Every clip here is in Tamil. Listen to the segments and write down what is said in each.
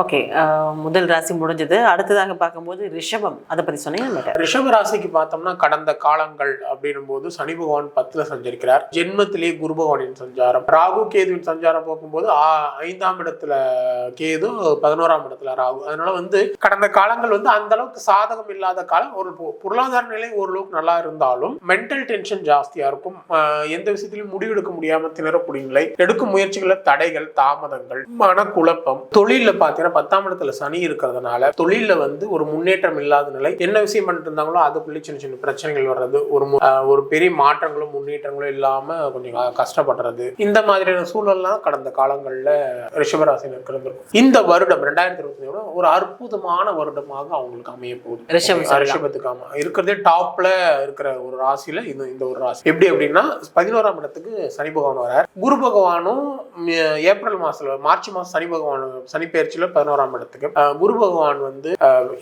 ஓகே uh, முதல் ராசி முடிஞ்சது. அடுத்ததாக பார்க்கும்போது ரிஷபம். அதை பத்தி சொன்னீங்க ரிஷப ராசிக்கு பார்த்தோம்னா கடந்த காலங்கள் அப்படின்னும் போது சனி பகவான் பத்துல சஞ்சரிக்கிறார். ஜென்மத்திலேயே குரு பகவானின் சஞ்சாரம். ராகு கேதுவின் சஞ்சாரம் போகும்போது ஐந்தாம் இடத்துல கேது பதினோராம் இடத்துல ராகு. அதனால வந்து கடந்த காலங்கள் வந்து அந்த அளவுக்கு சாதகம் இல்லாத காலம். ஒரு பொருளாதார நிலை ஓரளவுக்கு நல்லா இருந்தாலும் மென்டல் டென்ஷன் ஜாஸ்தியா இருக்கும். எந்த விஷயத்திலும் முடிவெடுக்க முடியாம திணறக்கூடிய நிலை. எடுக்கும் முயற்சிகளில் தடைகள் தாமதங்கள் மனக்குழப்பம் தொழில்ல பாத்தீங்கன்னா பத்தாம் இடத்துல சனி இருக்கிறதுனால தொழில்ல வந்து ஒரு முன்னேற்றம் இல்லாத நிலை. என்ன விஷயம் பண்ணிட்டு இருந்தாங்களோ அதுக்குள்ளே சின்ன சின்ன பிரச்சனைகள் வர்றது ஒரு ஒரு பெரிய மாற்றங்களும் முன்னேற்றங்களும் இல்லாம கொஞ்சம் கஷ்டப்படுறது. இந்த மாதிரியான சூழல்லாம் கடந்த காலங்கள்ல ரிஷபராசினருக்கு இருந்திருக்கும் இந்த வருடம் ரெண்டாயிரத்தி இருபத்தி ஒரு அற்புதமான வருடமாக அவங்களுக்கு அமைய போகுது. ரிஷபத்துக்கு ஆமா. இருக்கிறதே டாப்ல இருக்கிற ஒரு ராசியில இது இந்த ஒரு ராசி. எப்படி அப்படின்னா பதினோராம் இடத்துக்கு சனி பகவான் வரார். குரு பகவானும் ஏப்ரல் மாசத்துல மார்ச் மாசம் சனி பகவான் சனி பயிற்சியில பதினோராம் இடத்துக்கு. குரு பகவான் வந்து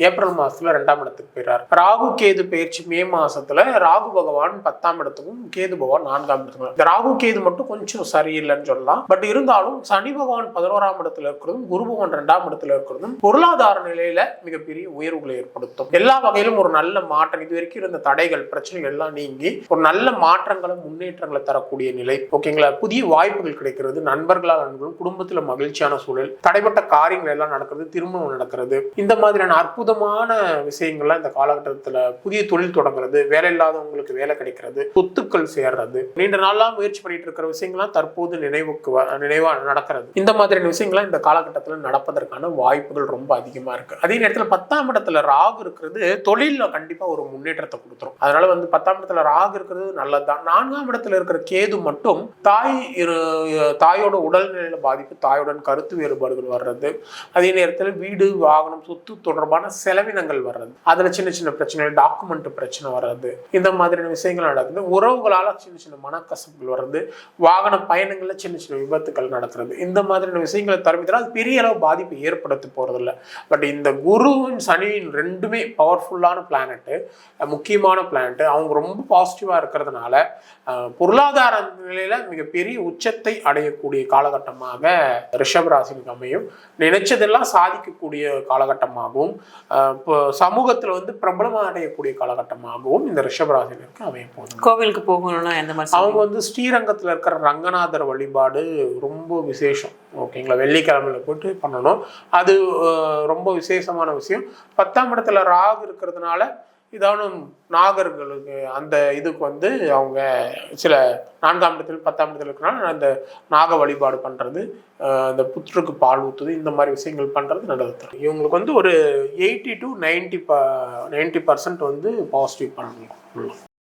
ஏப்ரல் மாசத்துல ரெண்டாம் இடத்துக்கு போயிறார். ராகு கேது பயிற்சி மே மாசத்துல ராகு பகவான் பத்தாம் இடத்துக்கும் கேது பகவான் நான்காம் இடத்துக்கும். இந்த ராகு கேது மட்டும் கொஞ்சம் சரியில்லைன்னு சொல்லலாம். பட் இருந்தாலும் சனி பகவான் பதினோராம் இடத்துல இருக்கிறதும் குரு பகவான் ரெண்டாம் இடத்துல இருக்கிறதும் பொருளாதார நிலையில மிகப்பெரிய உயர்வுகளை ஏற்படுத்தும். எல்லா வகையிலும் ஒரு நல்ல மாற்றம். இது வரைக்கும் இருந்த தடைகள் பிரச்சனைகள் எல்லாம் நீங்கி ஒரு நல்ல மாற்றங்களை முன்னேற்றங்களை தரக்கூடிய நிலை. ஓகேங்களா? புதிய வாய்ப்புகள் கிடைக்கிறது. நண்பர்களால் நண்பர்களும் குடும்பத்தில் மகிழ்ச்சியான சூழல். தடைப்பட்ட காரியங்கள் எல்லாம் நடக்கிறது திருமணம் நடக்கிறது. இந்த மாதிரியான அற்புதமான விஷயங்கள்லாம் இந்த காலகட்டத்தில் புதிய தொழில் தொடங்குறது வேலை இல்லாதவங்களுக்கு வேலை கிடைக்கிறது சொத்துக்கள் சேர்றது நீண்ட நாளாக முயற்சி பண்ணிட்டு இருக்கிற விஷயங்கள்லாம் தற்போது நினைவுக்கு நினைவாக நடக்கிறது. இந்த மாதிரியான விஷயங்கள்லாம் இந்த காலகட்டத்தில் நடப்பதற்கான வாய்ப்புகள் ரொம்ப அதிகமாக இருக்கு. அதே நேரத்தில் பத்தாம் இடத்துல ராகு இருக்கிறது தொழிலில் கண்டிப்பாக ஒரு முன்னேற்றத்தை கொடுத்துரும். அதனால வந்து பத்தாம் இடத்துல ராகு இருக்கிறது நல்லதுதான். நான்காம் இடத்துல இருக்கிற கேது மட்டும் தாய் இரு- தாயோட உடல்நிலையில பாதிப்பு தாயுடன் கருத்து வேறுபாடுகள் வர்றது அதே நேரத்தில் வீடு வாகனம் சொத்து தொடர்பான செலவினங்கள் வர்றது. அதில் சின்ன சின்ன பிரச்சனைகள் டாக்குமெண்ட் பிரச்சனை வர்றது. இந்த மாதிரியான விஷயங்கள் நடக்குது. உறவுகளால் சின்ன சின்ன மனக்கசப்புகள் வர்றது. வாகன பயணங்களில் சின்ன சின்ன விபத்துக்கள் நடக்கிறது. இந்த மாதிரியான விஷயங்களை தரமித்தால் அது பெரிய அளவு பாதிப்பை ஏற்படுத்த போகிறதில்ல பட் இந்த குருவும் சனியின் ரெண்டுமே பவர்ஃபுல்லான பிளானட்டு முக்கியமான பிளானட்டு அவங்க ரொம்ப பாசிட்டிவாக இருக்கிறதுனால பொருளாதார நிலையில் மிகப்பெரிய உச்சத்தை அடையக்கூடிய காலகட்டமாக ரிஷப ராசிக்கு அமையும் நினைச்சதெல்லாம் சாதிக்கக்கூடிய காலகட்டமாகவும் இப்போ சமூகத்துல வந்து பிரபலமாக அடையக்கூடிய காலகட்டமாகவும் இந்த ரிஷப ராசினருக்கு அமைய போகுது. கோவிலுக்கு போகணும்னா எந்த மாதிரி அவங்க? வந்து ஸ்ரீரங்கத்துல இருக்கிற ரங்கநாதர் வழிபாடு ரொம்ப விசேஷம். ஓகேங்களா? வெள்ளிக்கிழமையில போயிட்டு பண்ணணும். அது ரொம்ப விசேஷமான விஷயம். பத்தாம் இடத்துல ராகு இருக்கிறதுனால இதானும் நாகர்களுக்கு அந்த இதுக்கு வந்து அவங்க சில நான்காம் இடத்துல பத்தாம் இடத்துல இருக்கிறனால அந்த நாக வழிபாடு பண்ணுறது அந்த புற்றுக்கு பால் ஊற்றுது இந்த மாதிரி விஷயங்கள் பண்ணுறது நல்லது இவங்களுக்கு வந்து ஒரு எயிட்டி டு நைன்டி ப நைன்டி பர்சன்ட் வந்து பாசிட்டிவ் பண்ணணும்